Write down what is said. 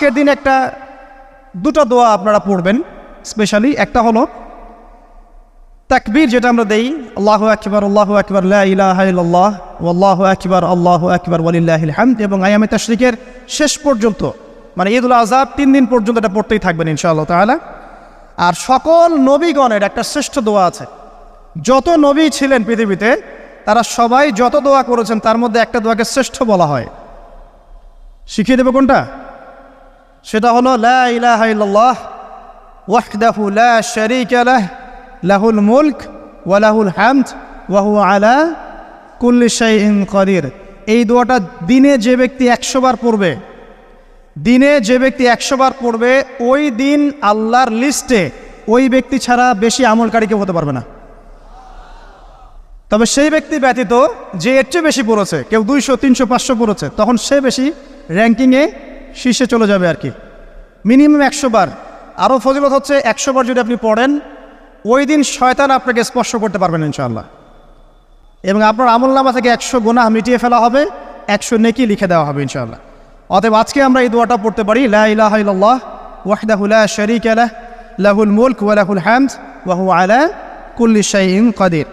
আজকের দিন একটা দুটো দোয়া আপনারা পড়বেন স্পেশালি একটা হলো তাকবীর যেটা আমরা দেই, আল্লাহু আকবার, আল্লাহ আকবার ইল্লাল্লাহ, ওয়াল্লাহু আকবার, আল্লাহু আকবার, ওয়ালিল্লাহিল হামদ এবং আয়ামে তাশরিকের শেষ পর্যন্ত মানে ঈদুল আজহা তিন দিন পর্যন্ত এটা পড়তেই থাকবেন ইনশাআল্লাহ তাহলে আর সকল নবীগণের একটা শ্রেষ্ঠ দোয়া আছে। যত নবী ছিলেন পৃথিবীতে, তারা সবাই যত দোয়া করেছেন, তার মধ্যে একটা দোয়াকে শ্রেষ্ঠ বলা হয়। শিখিয়ে দেবো কোনটা? সেটা হলো, লা লাহুল মুলক ওয়া লাহুল হামদ ওয়া হুয়া আলা কুল্লি শাইইন কাদির। এই দোয়াটা দিনে যে ব্যক্তি একশো বার পড়বে, দিনে যে ব্যক্তি একশো বার পড়বে, ওই দিন আল্লাহর লিস্টে ওই ব্যক্তি ছাড়া বেশি আমলকারী কেউ হতে পারবে না। তবে সেই ব্যক্তি ব্যতীত যে এর চেয়ে বেশি পড়েছে, কেউ দুইশো, তিনশো, পাঁচশো পড়েছে, তখন সে বেশি র্যাঙ্কিংয়ে শীর্ষে চলে যাবে আর কি। মিনিমাম একশো বার। আরও ফজিলত হচ্ছে একশো বার যদি আপনি পড়েন, ওই দিন শয়তান আপনাকে স্পর্শ করতে পারবেন ইনশাআল্লাহ। এবং আপনার আমল নামা থেকে একশো গোনা মিটিয়ে ফেলা হবে, একশো নেকি লিখে দেওয়া হবে ইনশাআল্লাহ। অতএব আজকে আমরা এই দোয়াটা পড়তে পারি, লা ইলাহা ইল্লাল্লাহ, ওয়াহদাহু শারীকা লাহ, লাহুল মুলক ওয়া লাহুল হামদ, ওয়া হুয়া আলা কুল্লি শাইইন কাদির।